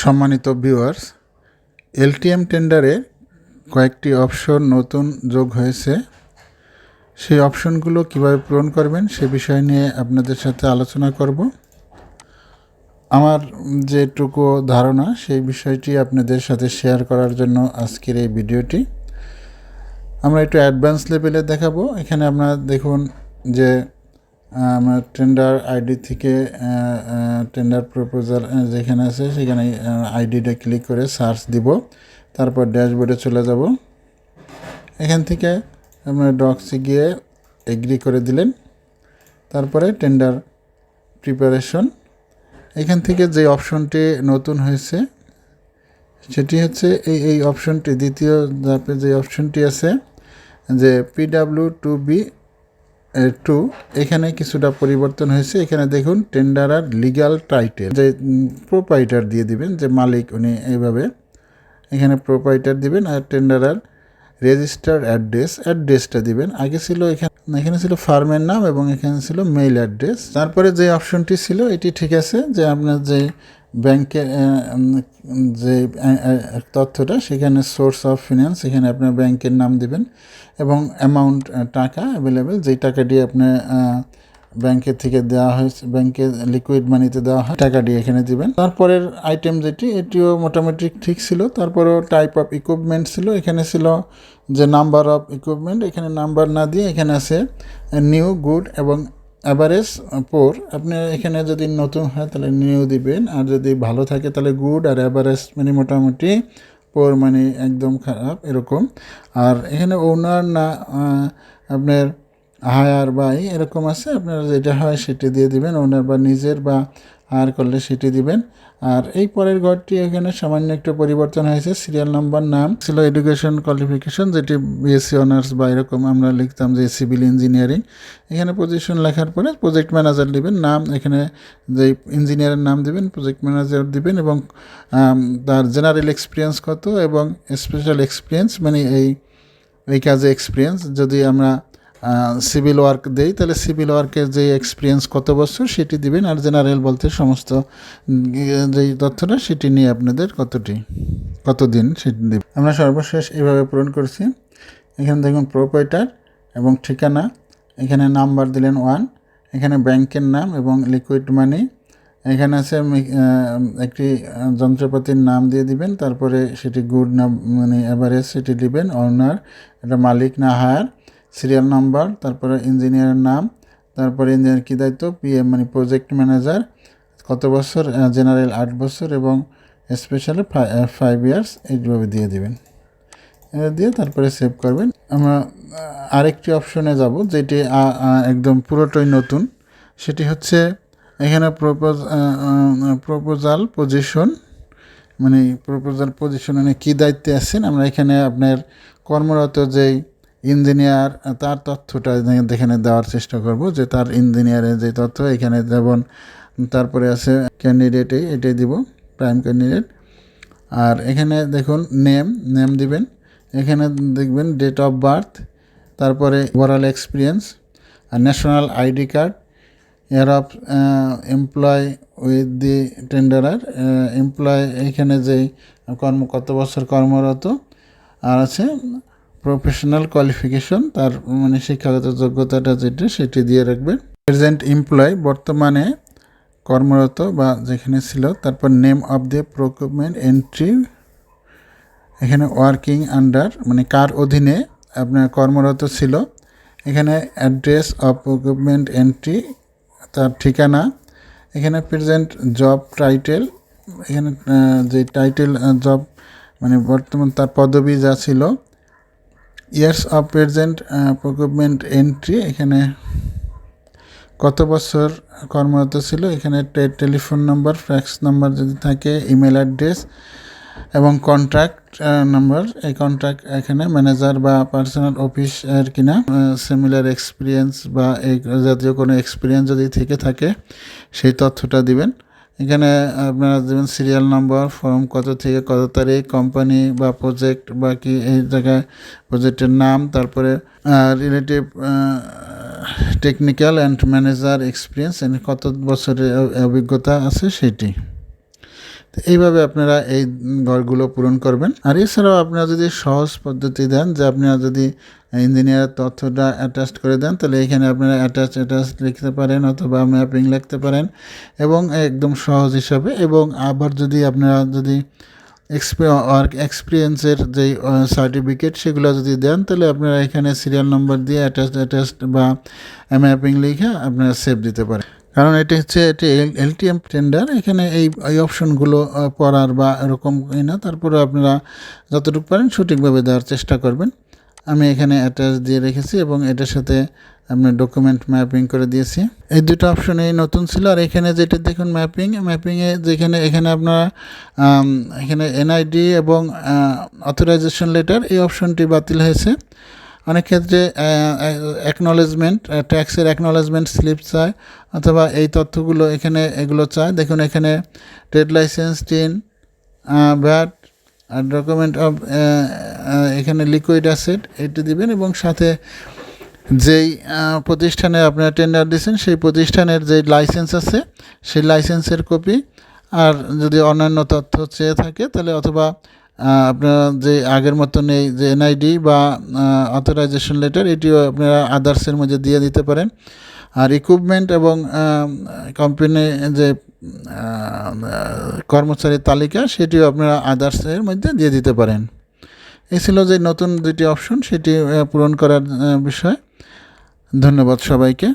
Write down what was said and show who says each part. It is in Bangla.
Speaker 1: সম্মানিত ভিউয়ার্স এলটিএম টেন্ডারে কয়েকটি অপশন নতুন যোগ হয়েছে। সেই অপশনগুলো কীভাবে পূরণ করবেন সে বিষয় নিয়ে আপনাদের সাথে আলোচনা করব। আমার যেটুকু ধারণা, সেই বিষয়টি আপনাদের সাথে শেয়ার করার জন্য আজকের এই ভিডিওটি। আমরা একটু অ্যাডভান্স লেভেলে দেখাবো। এখানে আপনারা দেখুন যে আমার টেন্ডার আইডি থেকে টেন্ডার প্রপোজাল যেখানে আছে সেখানে আইডিটা ক্লিক করে সার্চ দিব। তারপর ড্যাশবোর্ডে চলে যাব। এখান থেকে আমরা ডক্সে গিয়ে এগ্রি করে দিলেন। তারপরে টেন্ডার প্রিপারেশন এখান থেকে যে অপশনটি নতুন হয়েছে, সেটি হচ্ছে এই এই অপশনটি দ্বিতীয় ধাপে যে অপশনটি আছে, যে পিডাব্লিউ টু বি টু এখানে কিছুটা পরিবর্তন হয়েছে। এখানে দেখুন টেন্ডারার লিগ্যাল টাইটেল যে প্রোপাইটার দিয়ে দিবেন, যে মালিক উনি এইভাবে এখানে প্রোপাইটার দিবেন আর টেন্ডারার রেজিস্টার্ড অ্যাড্রেস অ্যাড্রেসটা দিবেন। আগে ছিল এখানে এখানে ছিল ফার্মের নাম এবং এখানে ছিল মেইল অ্যাড্রেস তারপরে যে অপশনটি ছিল, এটি ঠিক আছে যে আপনার যে ব্যাংকের যে তথ্যটা, সেখানে সোর্স অফ ফিনান্স এখানে আপনার ব্যাংকের নাম দিবেন এবং অ্যামাউন্ট টাকা অ্যাভেলেবেল যেই টাকাটি আপনার ব্যাংকের থেকে দেওয়া হয়েছে, ব্যাংকে লিকুইড মানিতে দেওয়া হয়, টাকাটি এখানে দিবেন। তারপরের আইটেম যেটি, এটিও মোটামুটি ঠিক ছিল। তারপরেও টাইপ অফ ইকুইপমেন্ট ছিল। এখানে ছিল যে নাম্বার অফ ইকুইপমেন্ট এখানে নাম্বার না দিয়ে এখানে আছে নিউ গুড এবং অ্যাভারেজ পোর আপনি এখানে যদি নতুন হয় তাহলে নিউ দিবেন, আর যদি ভালো থাকে তাহলে গুড আর অ্যাভারেজ মানে মোটামুটি পোর মানে একদম খারাপ, এরকম। আর এখানে ওনার না আপনার হায়ার বাই এরকম আছে, আপনারা যেটা হয় সেটি দিয়ে দিবেন ওনার বা নিজের বা হায়ার করলে সেটি দিবেন। আর এই পরের ঘরটি এখানে সামান্য একটু পরিবর্তন হয়েছে। সিরিয়াল নাম্বার নাম ছিল এডুকেশন কোয়ালিফিকেশন যেটি বিএসসি অনার্স বা এরকম আমরা লিখতাম যে সিভিল ইঞ্জিনিয়ারিং এখানে পজিশন লেখার পরে প্রজেক্ট ম্যানেজার দিবেন, নাম এখানে যে ইঞ্জিনিয়ারের নাম দিবেন প্রজেক্ট ম্যানেজার দিবেন এবং তার জেনারেল এক্সপিরিয়েন্স কত এবং স্পেশাল এক্সপিরিয়েন্স মানে এই এই কাজে এক্সপিরিয়েন্স যদি আমরা সিভিল ওয়ার্ক দেই, তাহলে সিভিল ওয়ার্কের যে এক্সপিরিয়েন্স কত বছর সেটি দিবেন আর জেনারেল বলতে সমস্ত যেই তথ্যটা সেটি নিয়ে আপনাদের কতটি, কতদিন সেটি দেবেন। আমরা সর্বশেষ এভাবে পূরণ করছি। এখানে দেখুন প্রোপাইটার এবং ঠিকানা, এখানে নাম্বার দিলেন ওয়ান এখানে ব্যাংকের নাম এবং লিকুইড মানি এখানে আছে একটি যন্ত্রপাতির নাম দিয়ে দিবেন, তারপরে সেটি গুড নাম মানে অ্যাভারেজ সেটি দিবেন অনার এটা মালিক না হায়ার সিরিয়াল নাম্বার, তারপরে ইঞ্জিনিয়ারের নাম, তারপরে ইঞ্জিনিয়ার কী দায়িত্ব? পিএম মানে প্রজেক্ট ম্যানেজার, কত বছর? জেনারেল আট বছর এবং স্পেশালি ফাইভ ইয়ার্স এইভাবে দিয়ে দিবেন। দিয়ে তারপরে সেভ করবেন। আমরা আরেকটি অপশনে যাব, যেটি একদম পুরোটাই নতুন। সেটি হচ্ছে এখানে প্রপোজ প্রপোজাল পজিশন মানে প্রপোজাল পজিশন মানে কী দায়িত্বে আছেন? আমরা এখানে আপনার কর্মরত যেই ইঞ্জিনিয়ার, তার তথ্যটা এখানে দেওয়ার চেষ্টা করব যে তার ইঞ্জিনিয়ারের যে তথ্য, এখানে যেমন তারপরে আছে ক্যান্ডিডেটে এটাই দিব প্রাইম ক্যান্ডিডেট আর এখানে দেখুন নেম নেম দিবেন। এখানে দেখবেন ডেট অফ বার্থ তারপরে overall experience R national ID card year of employ with the tenderer employ এখানে যে কর্ম, কত বছর কর্মরত, আর আছে প্রফেশনাল কোয়ালিফিকেশন তার মানে শিক্ষাগত যোগ্যতাটা যেটা, সেটি দিয়ে রাখবেন প্রেজেন্ট এমপ্লয় বর্তমানে কর্মরত বা যেখানে ছিল, তারপর name of the procurement entry এখানে ওয়ার্কিং আন্ডার মানে কার অধীনে আপনার কর্মরত ছিল, এখানে অ্যাড্রেস অফ প্রকুপমেন্ট এন্ট্রি তার ঠিকানা, এখানে প্রেজেন্ট জব টাইটেল এখানে যে টাইটেল জব মানে বর্তমান তার পদবি যা ছিল years of present procurement entry এখানে কত বছর কর্মরত ছিল? এখানে টেলিফোন নাম্বার ফ্যাক্স নাম্বার যদি থাকে ইমেল অ্যাড্রেস এবং কন্ট্রাক্ট নাম্বার এই কন্ট্রাক্ট এখানে ম্যানেজার বা পার্সোনাল অফিস এর কিনা সিমিলার এক্সপিরিয়েন্স বা এই জাতীয় কোনো এক্সপিরিয়েন্স যদি থেকে থাকে, সেই তথ্যটা দিবেন। এখানে আপনারা দেবেন সিরিয়াল নাম্বার ফর্ম কত থেকে কত তারিখ কোম্পানি বা প্রজেক্ট বা কি এই জায়গায় প্রজেক্টের নাম, তারপরে relative technical and manager experience কত বছরের অভিজ্ঞতা আছে সেটি। তো এইভাবে আপনারা এই ঘরগুলো পূরণ করবেন। আর এছাড়াও আপনারা যদি সহজ পদ্ধতি দেন, যে আপনারা যদি ইঞ্জিনিয়ার তথ্যটা অ্যাটাচ করে দেন, তাহলে এখানে আপনারা অ্যাটাচ অ্যাটাচ লিখতে পারেন অথবা ম্যাপিং লিখতে পারেন এবং একদম সহজ হিসাবে এবং আবার যদি আপনারা যদি এক্সপি ওয়ার্ক এক্সপিরিয়েন্সের যে সার্টিফিকেট সেগুলো যদি দেন, তাহলে আপনারা এখানে সিরিয়াল নম্বর দিয়ে অ্যাটাচ অ্যাটাচ বা ম্যাপিং লিখে আপনারা সেভ দিতে পারেন। কারণ এটি হচ্ছে এটি এলটিএম টেন্ডার এখানে এই এই অপশনগুলো পড়ার বা এরকম ই না তারপরে আপনারা যতটুকু পারেন সঠিকভাবে দেওয়ার চেষ্টা করবেন। আমি এখানে অ্যাটাচ দিয়ে রেখেছি এবং এটার সাথে আপনার ডকুমেন্ট ম্যাপিং করে দিয়েছি। এই দুটো অপশনে নতুন ছিল, আর এখানে যেটা দেখুন ম্যাপিং ম্যাপিংয়ে যেখানে, এখানে আপনারা এখানে এনআইডি এবং অথরাইজেশন লেটার এই অপশনটি বাতিল হয়েছে। অনেক ক্ষেত্রে অ্যাকনলেজমেন্ট ট্যাক্সের অ্যাকনলেজমেন্ট স্লিপ চায়, অথবা এই তথ্যগুলো এখানে এগুলো চায়। দেখুন, এখানে ট্রেড লাইসেন্স টিন ভ্যাট আর ডকুমেন্ট অফ এখানে লিকুইড অ্যাসেট এটি দিবেন এবং সাথে যেই প্রতিষ্ঠানে আপনারা টেন্ডার দিয়েছেন, সেই প্রতিষ্ঠানের যে লাইসেন্স আছে, সেই লাইসেন্সের কপি আর যদি অন্যান্য তথ্য চেয়ে থাকে, তাহলে অথবা আপনারা যে আগের মতন এই যে এনআইডি বা অথরাইজেশন লেটার এটিও আপনারা আদার্সের মধ্যে দিয়ে দিতে পারেন। আর ইকুইপমেন্ট এবং কোম্পানি যে কর্মচারীর তালিকা, সেটিও আপনারা আদার্সের মধ্যে দিয়ে দিতে পারেন। এই ছিল যে নতুন দুটি অপশন সেটি পূরণ করার বিষয়। ধন্যবাদ সবাইকে।